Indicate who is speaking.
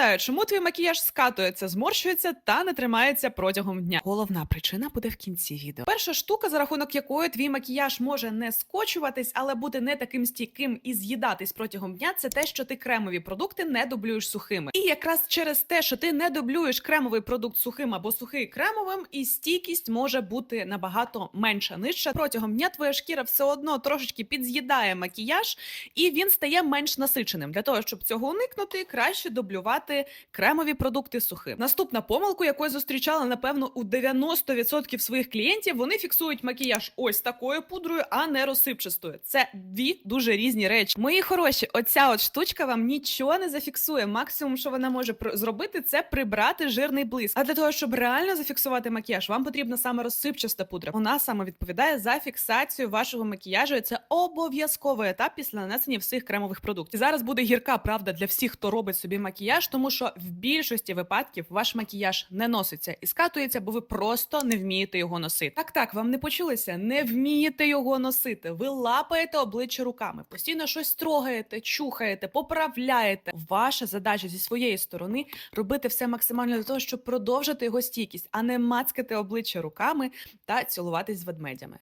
Speaker 1: Нагадаю, чому твій макіяж скатується, зморщується та не тримається протягом дня. Головна причина буде в кінці відео. Перша штука, за рахунок якої твій макіяж може не скочуватись, але бути не таким стійким і з'їдатись протягом дня, це те, що ти кремові продукти не дублюєш сухими. І якраз через те, що ти не дублюєш кремовий продукт сухим або сухий кремовим, і стійкість може бути набагато менша, нижча. Протягом дня твоя шкіра все одно трошечки підз'їдає макіяж, і він стає менш насиченим. Для того, щоб цього уникнути, краще дублювати кремові продукти сухим. Наступна помилка, яку я зустрічала, напевно, у 90% своїх клієнтів, вони фіксують макіяж ось такою пудрою, а не розсипчастою. Це дві дуже різні речі. Мої хороші, оця от штучка вам нічого не зафіксує. Максимум, що вона може зробити, це прибрати жирний блиск. А для того, щоб реально зафіксувати макіяж, вам потрібна саме розсипчаста пудра. Вона саме відповідає за фіксацію вашого макіяжу. І це обов'язковий етап після нанесення всіх кремових продуктів. Зараз буде гірка правда для всіх, хто робить собі макіяж, тому що в більшості випадків ваш макіяж не носиться і скатується, бо ви просто не вмієте його носити. Так, так, вам не почулися, не вмієте його носити. Ви лапаєте обличчя руками, постійно щось трогаєте, чухаєте, поправляєте. Ваша задача зі своєї сторони робити все максимально для того, щоб продовжити його стійкість, а не мацкати обличчя руками та цілуватись з ведмедями.